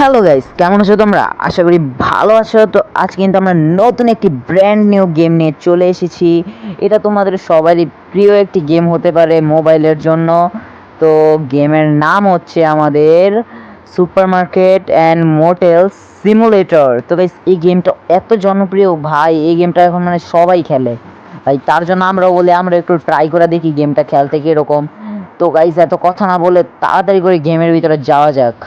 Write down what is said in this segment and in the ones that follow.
Hello guys কেমন আছো তোমরা? আশা করি ভালো আছো। তো আজ কিন্তু আমরা নতুন একটি ব্র্যান্ড নিউ গেম নিয়ে চলে এসেছি। এটা তোমাদের সবারই প্রিয় একটি গেম হতে পারে মোবাইলের জন্য। তো গেমের নাম হচ্ছে আমাদের সুপারমার্কেট অ্যান্ড মোটেল সিমুলেটর তো গাইস এই গেমটা এত জনপ্রিয়। ভাই, এই গেমটা এখন মানে সবাই খেলে। ভাই তার জন্য আমরা বলে, আমরা একটু ট্রাই করে দেখি গেমটা খেলতে কীরকম। তো গাইস এত কথা না বলে তাড়াতাড়ি করে গেমের ভিতরে যাওয়া যাক।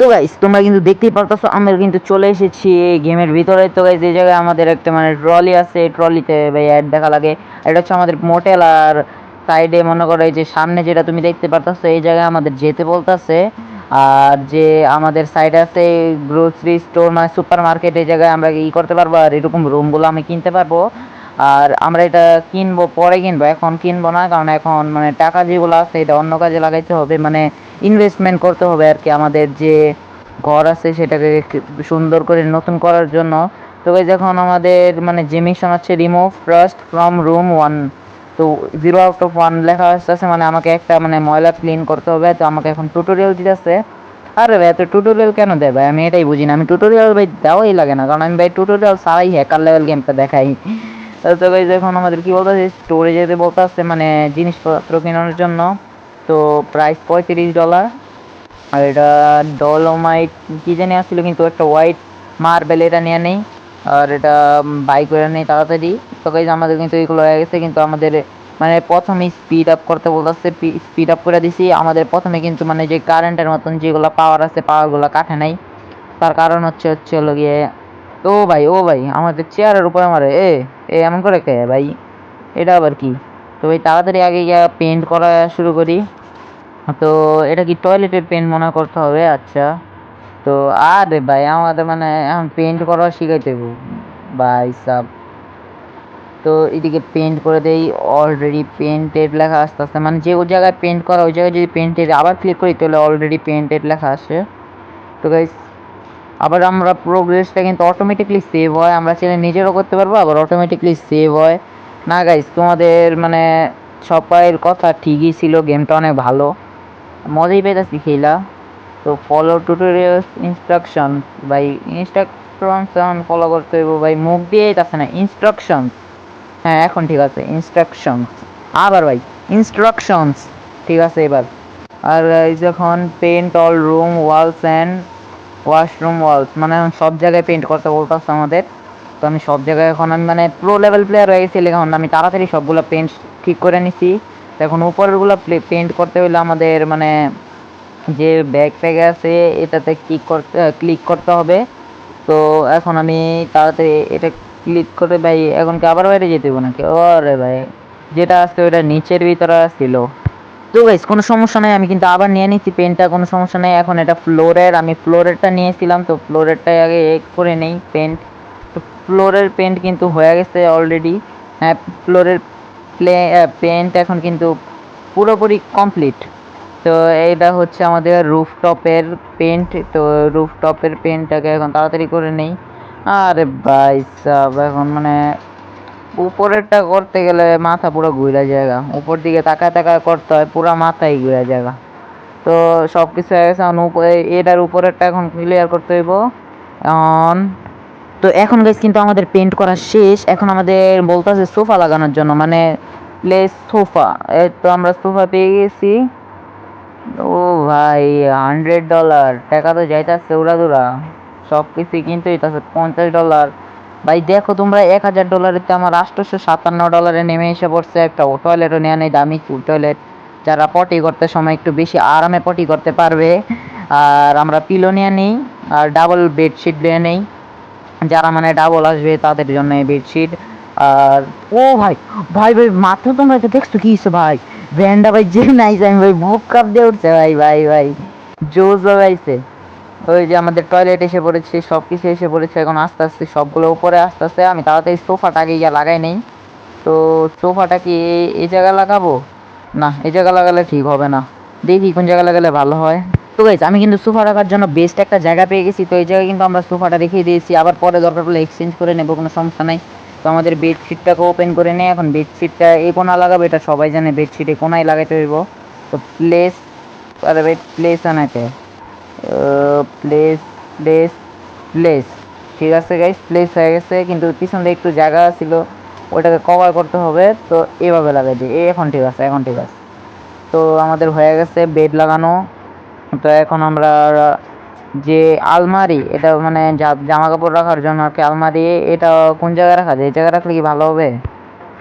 তো গাইস তোমরা কিন্তু দেখতেই পারতেছো আমরা কিন্তু চলে এসেছি এই গেমের ভিতরে। তো গাইস এই জায়গায় আমাদের একটা মানে ট্রলি আছে ট্রলিতে ভাই অ্যাড দেখা লাগে। এটা হচ্ছে আমাদের মোটেল আর সাইডে মনে করো এই যে সামনে যেটা তুমি দেখতে পারতেছো, এই জায়গায় আমাদের যেতে বলতেছে। আর যে আমাদের সাইডে আছে গ্রোসারি স্টোর মানে সুপার মার্কেট এই জায়গায় আমরা ই করতে পারব? আর এরকম রুমগুলো আমি কিনতে পারব। আর আমরা এটা কিনবো, পরে কিনবো। এখন কিনবো না, কারণ এখন মানে টাকা যেগুলো আছে, এটা অন্য কাজে লাগাইতে হবে। মানে ইনভেস্টমেন্ট করতে হবে আর কি আমাদের যে ঘর আছে, সেটাকে সুন্দর করে নতুন করার জন্য। তো যখন আমাদের মানে যে মিশন হচ্ছে remove trust from room one তো জিরো আউট অফ ওয়ান লেখা আসতেছে মানে আমাকে একটা মানে ময়লা ক্লিন করতে হবে। তো আমাকে এখন টিউটোরিয়াল দিতেছে। আরে ভাই, এত টিউটোরিয়াল কেন দেয় ভাই? আমি এটাই বুঝি না। আমি টিউটোরিয়াল ভাই দেওয়াই লাগে না, কারণ আমি ভাই টিউটোরিয়াল ছাড়াই হ্যাকার লেভেল গেমটা দেখাই। তো গাইজ এখন আমাদের কি বলতে স্টোরে যেতে বলতে আসছে মানে জিনিসপত্র কেনার জন্য। তো প্রাইস পঁয়ত্রিশ ডলার আর এটা ডলোমাইট কি জানি আসছিল, কিন্তু একটা হোয়াইট মার্বেল এটা নিয়ে নেই। আর এটা বাই করে নেই তাড়াতাড়ি। তো গাইজ আমাদের কিন্তু এগুলো হয়ে গেছে, কিন্তু আমাদের মানে প্রথমে স্পিড আপ করতে বলতেছে স্পিড আপ করে দিছি। আমাদের প্রথমে কিন্তু মানে যে কারেন্টের মতন যেগুলো পাওয়ার আছে পাওয়ারগুলো কাটে নাই। তার কারণ হচ্ছে হচ্ছে হলো গিয়ে ও ভাই ও ভাই, আমাদের চেয়ারের উপরে মারে এ এ, এমন করে কে ভাই? এটা আবার কি? তো ভাই, তাড়াতাড়ি আগে গিয়ে পেন্ট করা শুরু করি। তো এটা কি টয়লেটের পেন্ট মনে করতে হবে? আচ্ছা। তো আরে ভাই, আমাদের মানে এখন পেন্ট করা শিখাইতে ভাই সাব। তো এদিকে পেন্ট করে দেই অলরেডি পেন্টেড লেখা আসতে আসতে মানে যে জায়গায় পেন্ট করা, ওই জায়গায় যদি পেন্টেড আবার ক্লিক করি, তাহলে অলরেডি পেন্টেড লেখা আসে। তো গাইস আবার আমরা প্রোগ্রেসটা কিন্তু অটোমেটিকলি সেভ হয়। আমরা চাইলে নিজেরও করতে পারব, আবার অটোমেটিকলি সেভ হয়। না গাইস তোমাদের মানে সবাইয়ের কথা ঠিকই ছিল গেমটা অনেক ভালো। মজাই পেতেছি খেলা। তো ফলো টিউটোরিয়াল ইনস্ট্রাকশন ভাই ইনস্ট্রাকশন ফলো করতে হইব, ভাই, মুখ দিয়েই আছে না ইনস্ট্রাকশনস হ্যাঁ এখন ঠিক আছে ইনস্ট্রাকশনস আবার ভাই ইনস্ট্রাকশনস ঠিক আছে, এবার। আর যখন paint all room walls and washroom walls মানে এখন সব জায়গায় পেন্ট করতে বলতেছে আমাদের। তো আমি সব জায়গায় এখন আমি মানে প্রো লেভেল প্লেয়ার হয়ে গেছি এখন আমি তাড়াতাড়ি সবগুলো পেন্ট ঠিক করে নিছি। তো এখন উপরেরগুলো পেন্ট করতে হলে আমাদের মানে যে ব্যাগ প্যাগ আছে, এটাতে ক্লিক করতে ক্লিক করতে হবে। তো এখন আমি তাড়াতাড়ি এটা ক্লিক করে ভাই, এখন কি আবার বাইরে যেতে হবে নাকি? ওরে ভাই, যেটা আছে ওটা নিচের ভিতরে ছিল। তো গাইস কোনো সমস্যা নাই, আমি কিন্তু আবার নিয়ে নিচ্ছি পেনটা, কোনো সমস্যা নাই, এখন এটা ফ্লোরের, আমি ফ্লোরেরটা নিয়েছিলাম, তো ফ্লোরেরটাই আগে এ করে নেই পেন্ট তো ফ্লোরের পেন্ট কিন্তু হয়ে গেছে অলরেডি হ্যাঁ ফ্লোরের প্লে পেন্ট এখন কিন্তু পুরোপুরি কমপ্লিট তো এইটা হচ্ছে আমাদের রুফটপের পেন্ট, তো রুফটপের পেন্টটাকে এখন তাড়াতাড়ি করে নেই। আরে ভাই সাব, এখন মানে উপরেরটা করতে গেলে মাথা পুরো ঘুরে জায়গা উপর দিকে তাকায় তাকায় করতে হয়, পুরো মাথায় ঘুরে জায়গা তো সব কিছু গেছে, এখন এটার উপরেরটা এখন ক্লিয়ার করতে হইব। এখন তো এখন গাইস কিন্তু আমাদের পেন্ট করা শেষ। এখন আমাদের বলতেছে সোফা লাগানোর জন্য মানে প্লেস সোফা। তো আমরা সোফা পেয়ে গেছি। ও ভাই হান্ড্রেড ডলার টাকা তো যাইতেছে, উড়াদুরা। সব কিছুই কিনতে হইতেছে, পঞ্চাশ ডলার ভাই, দেখো তোমরা, এক হাজার ডলারেতে আমার আটশোশো সাতান্ন ডলারে নেমে এসে পড়ছে। একটা টয়লেটও নেওয়া নেই, দামি টয়লেট যারা পটি করতে সময় একটু বেশি আরামে পটি করতে পারবে। আর আমরা পিলো নিয়ে নিই, আর ডাবল বেডশিট নিয়ে নেই। যারা মানে ডাবল আসবে, তাদের জন্য বেডশিট আর, ও ভাই ভাই ভাই মাত্র তোমরা এটা দেখছ কি ভাই? ভ্যান্ডা ভাই যে নাইছে আমি ভাই বুক কাপ দিয়ে উঠছে ভাই ভাই ভাই। জোস ভাইছে ওই যে আমাদের টয়লেট এসে পড়েছে সব কিছু এসে পড়েছে, এখন আস্তে আস্তে সবগুলো উপরে আস্তে আস্তে। আমি তাড়াতাড়ি সোফাটাকে গিয়ে লাগাই নেই। তো সোফাটা কি এই- জায়গায় লাগাবো? না এই জায়গা লাগালে ঠিক হবে না। দেখি কোন জায়গায় লাগালে ভালো হয়। তো গাইজ আমি কিন্তু সোফা রাখার জন্য বেস্ট একটা জায়গা পেয়ে গেছি। তো এই জায়গায় কিন্তু আমরা সোফাটা রেখে দিয়েছি। আবার পরে দরকার পড়লে এক্সচেঞ্জ করে নেব, কোনো সমস্যা নাই। তো আমাদের বেডশিটটাকে ওপেন করে নেই এখন। বেডশিটটা এই কোনা লাগাবো, এটা সবাই জানে। বেডশিটে কোনায় লাগাইতে হইব। তো প্লেস আরে ভাই প্লেস আনাকে প্লেস প্লেস প্লেস ঠিক আছে গাইস প্লেস হয়ে গেছে, কিন্তু পিছন দিয়ে একটু জায়গা ছিল ওটাকে কভার করতে হবে। তো এভাবে লাগাই দিই। এখন ঠিক আছে, এখন ঠিক আছে। তো আমাদের হয়ে গেছে বেড লাগানো। তো এখন আমরা যে আলমারি, এটা মানে জামা কাপড় রাখার জন্য আর কি আলমারি, এটা কোন জায়গায় রাখা যায়? এই জায়গায় রাখলে কি ভালো হবে?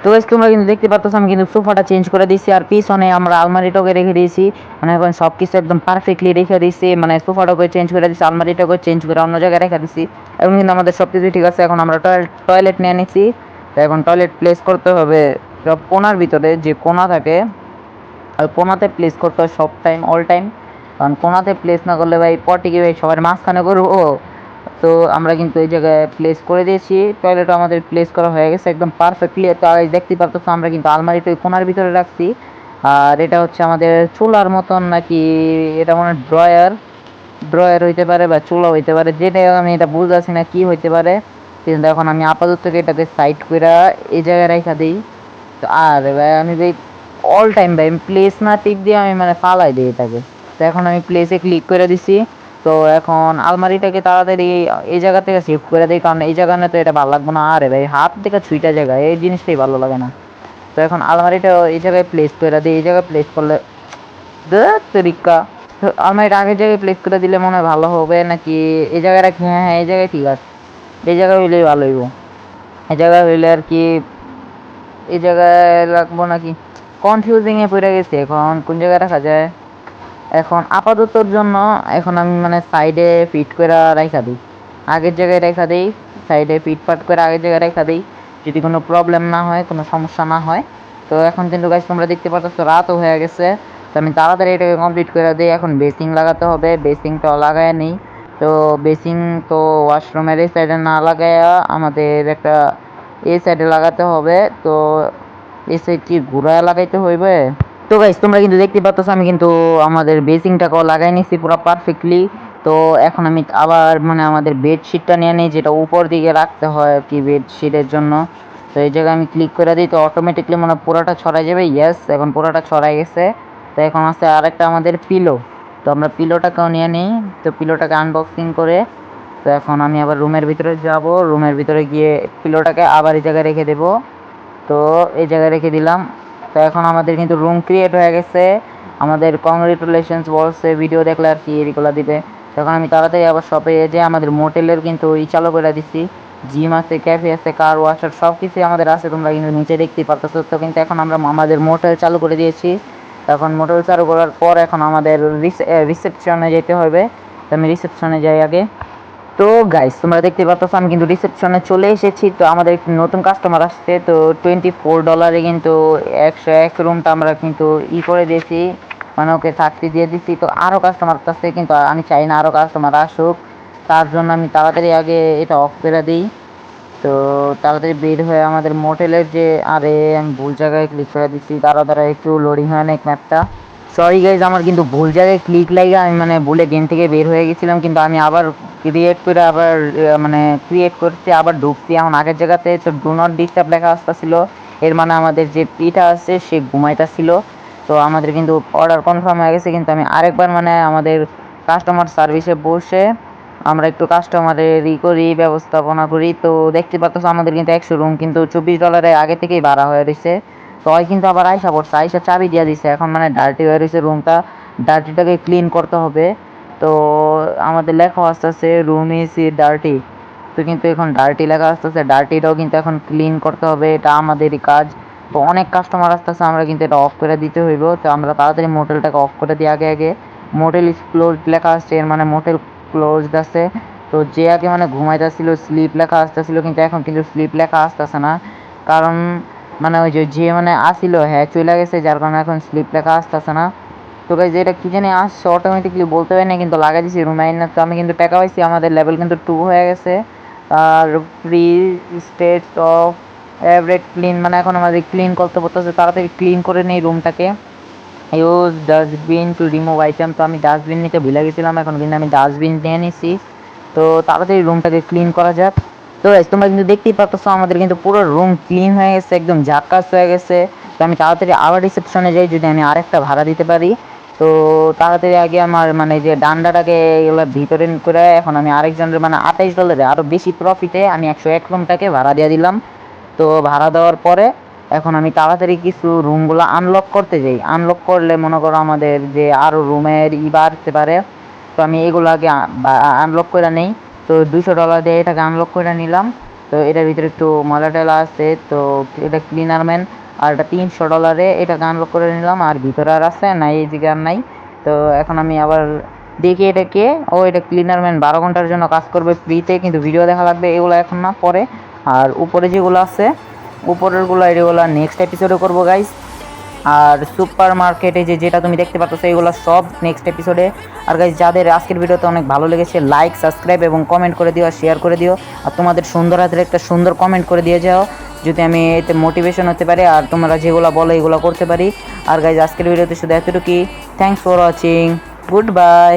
তো guys, তোমরা কিন্তু দেখতে পাচ্ছ আমি কিন্তু সোফাটা চেঞ্জ করে দিয়েছি আর পিছনে আমরা আলমারিটাকে রেখে দিয়েছি। মানে এখন সব কিছু একদম পারফেক্টলি রেখে দিয়েছি মানে সোফাটাকে চেঞ্জ করে দিয়েছি আলমারিটাকে চেঞ্জ করে অন্য জায়গায় রেখে দিয়েছি। এখন কিন্তু আমাদের সব কিছু ঠিক আছে এখন আমরা টয়লেট নিয়ে নিচ্ছি তো এখন টয়লেট প্লেস করতে হবে সব কোনার ভিতরে যে কোনা থাকে আর কোনাতে প্লেস করতে হয় সব টাইম অল টাইম কারণ কোনাতে প্লেস না করলে ভাই পটিকে ভাই সবার মাঝখানে করব। তো আমরা কিন্তু এই জায়গায় প্লেস করে দিয়েছি। টয়লেট আমাদের প্লেস করা হয়ে গেছে একদম পারফেক্টলি তো দেখতে পাচ্ছ আমরা কিন্তু আলমারিটা কোনার ভিতরে রাখছি। আর এটা হচ্ছে আমাদের চুলার মতন নাকি, এটা মনে ড্রয়ার ড্রয়ার হইতে পারে বা চুলা হইতে পারে। যেটা আমি এটা বুঝতেছি না কি হইতে পারে। কিন্তু এখন আমি আপাতত এটাকে সাইড করে এই জায়গায় রেখা দিই। তো আর আমি যে অল টাইম ভাই, আমি প্লেস না টিপ দিয়ে আমি মানে ফালাই দিই এটাকে। তো এখন আমি প্লেসে ক্লিক করে দিছি। তো এখন আলমারিটাকে তাড়াতাড়ি এই জায়গা থেকে শিফট করে দিই, কারণ এই জায়গানে তো এটা ভালো লাগবে না। আরে ভাই, হাত থেকে ছুইটা জায়গা, এই জিনিসটাই ভালো লাগে না। তো এখন আলমারিটা এই জায়গায় প্লেস করে দিই, এই জায়গায় প্লেস করলে তরিকা আলমারিটা আগের জায়গায় প্লেস করে দিলে মনে হয় ভালো হবে নাকি? এই জায়গায় রাখি হ্যাঁ হ্যাঁ এই জায়গায় ঠিক আছে। এই জায়গায় হইলেই ভালো হইব। এই জায়গায় হইলে আর কি, এই জায়গায় রাখব নাকি? কনফিউজিং এ পড়ে গেছে এখন, কোন জায়গায় রাখা যায়? এখন আপাততর জন্য এখন আমি মানে সাইডে ফিট করে রাখা দিই। আগের জায়গায় রেখা দিই সাইডে ফিট ফাট করে আগের জায়গায় রেখা দিই। যদি কোনো প্রবলেম না হয়, কোনো সমস্যা না হয়। তো এখন কিন্তু গাছ তোমরা দেখতে পাচ্ছ রাতও হয়ে গেছে। তো আমি তাড়াতাড়ি এটাকে কমপ্লিট করে দিই। এখন বেসিং লাগাতে হবে। বেসিংটা লাগায় নেই। তো বেসিং তো ওয়াশরুমের এই সাইডে না লাগায়া আমাদের একটা এই সাইডে লাগাতে হবে। তো এই সাইড কি ঘুরায় লাগাইতে হইবে? তো গাইস তোমরা কিন্তু দেখতে পাচ্ছ আমি কিন্তু আমাদের বেসিংটাকেও লাগাই নিছি পুরো পারফেক্টলি তো এখন আমি আবার মানে আমাদের বেডশিটটা নিয়ে নিই, যেটা উপর দিকে রাখতে হয় আর কি বেডশিটের জন্য। তো এই জায়গায় আমি ক্লিক করে দিই, তো অটোমেটিকলি মানে পুরোটা ছড়াই যাবে। ইয়েস এখন পুরোটা ছড়াই গেছে। তো এখন আছে আরেকটা আমাদের পিলো তো আমরা পিলোটাকেও নিয়ে নিই, তো পিলোটাকে আনবক্সিং করে, তো এখন আমি আবার রুমের ভিতরে যাব। রুমের ভিতরে গিয়ে পিলোটাকে আবার এই জায়গায় রেখে দেবো। তো এই জায়গায় রেখে দিলাম। তো এখন আমাদের কিন্তু রুম ক্রিয়েট হয়ে গেছে। আমাদের কংগ্রেচুলেশনস বলছে ভিডিও দেখলে আর কি এগুলো দিবে। তখন আমি তাড়াতাড়ি আবার শপে যে আমাদের মোটেলের কিন্তু ই চালু করে দিছি। জিম আছে ক্যাফে আছে কার ওয়াশার সব কিছুই আমাদের আছে, তোমরা কিন্তু নিচে দেখতেই পারতেছো। তো কিন্তু এখন আমরা আমাদের মোটেল চালু করে দিয়েছি। তখন মোটেল চালু করার পর এখন আমাদের রিসেপশনে যেতে হবে। তো আমি রিসেপশনে যাই আগে। তো গাইস তোমরা দেখতে পাচ্ছ আমি কিন্তু রিসেপশনে চলে এসেছি। তো আমাদের একটি নতুন কাস্টমার আসছে, তো টোয়েন্টি ফোর ডলারে কিন্তু একশো এক রুমটা আমরা কিন্তু ই করে দিয়েছি। মানে ওকে থাকতে দিয়ে দিচ্ছি। তো আরও কাস্টমার আসছে, কিন্তু আমি চাই না আরও কাস্টমার আসুক। তার জন্য আমি তাড়াতাড়ি আগে এটা অফ করে দিই। তো তাড়াতাড়ি বের হয়ে আমাদের মোটেলের যে আরে, আমি ভুল জায়গায় ক্লিক করে দিচ্ছি। তারা তারা একটু লোডিং হয় না এক ম্যাপটা সরি গাইজ আমার কিন্তু ভুল জায়গায় ক্লিক লাগে আমি মানে ভুলে গেম থেকে বের হয়ে গেছিলাম, কিন্তু আমি আবার ক্রিয়েট করে আবার মানে ক্রিয়েট করছি আবার ঢুকছি। এখন আগের জায়গাতে তো ডু নট ডিস্টার্ব লেখা আসতেছিল এর মানে আমাদের যে পিটা আছে, সে ঘুমাইতেছিল। তো আমাদের কিন্তু অর্ডার কনফার্ম হয়ে গেছে, কিন্তু আমি আরেকবার মানে আমাদের কাস্টমার সার্ভিসে বসে আমরা একটু কাস্টমারের ই করি, ব্যবস্থাপনা করি। তো দেখতে পাচ্ছ আমাদের কিন্তু একশো রুম কিন্তু চব্বিশ ডলারে আগে থেকেই ভাড়া হয়ে রয়েছে। তো কিন্তু আবার আইসা পড়ছে, আইসা চাবি দিয়ে দিছে। এখন মানে ডার্টি হয়ে রয়েছে রুমটা ডার্টিটাকে ক্লিন করতে হবে। তো আমাদের লেখা আসতেছে রুম ইজ ডার্টি তো কিন্তু এখন ডার্টি লেখা আসতেছে। ডার্টিটাও কিন্তু এখন ক্লিন করতে হবে। এটা আমাদেরই কাজ। তো অনেক কাস্টমার আসতেছে, আমরা কিন্তু এটা অফ করে দিতে হইব। তো আমরা তাড়াতাড়ি মোটেলটাকে অফ করে দিই আগে আগে। মোটেল ইজ ক্লোজ লেখা আসছে, এর মানে মোটেল ক্লোজড আছে। তো যে আগে মানে ঘুমাইতেছিল স্লিপ লেখা আসতেছিল, কিন্তু এখন কিন্তু স্লিপ লেখা আসতেছে না। কারণ মানে ওই যে যে মানে আসিল হ্যাঁ চলে গেছে, যার কারণে এখন স্লিপ লেখা আসতেছে না। তো গাইজ এটা কি জানি আসছে অটোমেটিকলি বলতে পারি না কিন্তু লাগাই দিছি রুম না তো আমি কিন্তু টাকা পাইছি, আমাদের লেভেল কিন্তু টু হয়ে গেছে। আর free states of Everett clean মানে এখন আমাদের ক্লিন করতে পড়তেছে তাড়াতাড়ি ক্লিন করে নেই রুমটাকে use dustbin to remove item তো আমি ডাস্টবিন নিতে ভুলে গেছিলাম, এখন কিন্তু আমি ডাস্টবিন নিয়ে নিছি। তো তাড়াতাড়ি রুমটাকে ক্লিন করা যাক। তো guys, তোমরা কিন্তু দেখতেই পাচ্ছ আমাদের কিন্তু পুরো রুম ক্লিন হয়ে গেছে একদম ঝাক্কাস হয়ে গেছে। তো আমি তাড়াতাড়ি আবার রিসেপশনে যাই যদি আমি আরেকটা ভাড়া দিতে পারি। তো তাড়াতাড়ি আগে আমার মানে যে ডান্ডাটাকে এগুলো ভিতরে করে এখন আমি আরেকজনের মানে আঠাইশ ডলারে আরও বেশি প্রফিটে আমি একশো এক রুমটাকে ভাড়া দিয়ে দিলাম। তো ভাড়া দেওয়ার পরে এখন আমি তাড়াতাড়ি কিছু রুমগুলো আনলক করতে যাই। আনলক করলে মনে করো আমাদের যে আরও রুমের ই বাড়তে পারে। তো আমি এগুলো আগে আনলক করে নেই। তো দুশো ডলার দিয়ে এটাকে আনলক করে নিলাম। তো এটার ভিতরে একটু ময়লা টয়লা আছে, তো এটা ক্লিনার ম্যান আর এটা তিনশো ডলারে এটাকে আনলক করে নিলাম। আর ভিতরে আর আছে না এই দিকে আর নাই। তো এখন আমি আবার দেখি এটাকে। ও, এটা ক্লিনার ম্যান বারো ঘণ্টার জন্য কাজ করবে ফ্রিতে কিন্তু ভিডিও দেখা লাগবে এগুলো এখন না, পরে। আর উপরে যেগুলো আছে, উপরেরগুলো এগুলো নেক্সট এপিসোডে করব গাইস আর সুপার মার্কেটে যে যেটা তুমি দেখতে পাচ্ছ সেইগুলো সব নেক্সট এপিসোডে আর গাইজ যাদের আজকের ভিডিওতে অনেক ভালো লেগেছে লাইক সাবস্ক্রাইব এবং কমেন্ট করে দিও আর শেয়ার করে দিও। আর তোমাদের সুন্দর হাতের একটা সুন্দর কমেন্ট করে দিয়ে যাও, যদি আমি এতে মোটিভেশন হতে পারি আর তোমরা যেগুলো বলো, এগুলো করতে পারি। আর গাইজ আজকের ভিডিওতে শুধু এতটুকুই। Thanks for watching good bye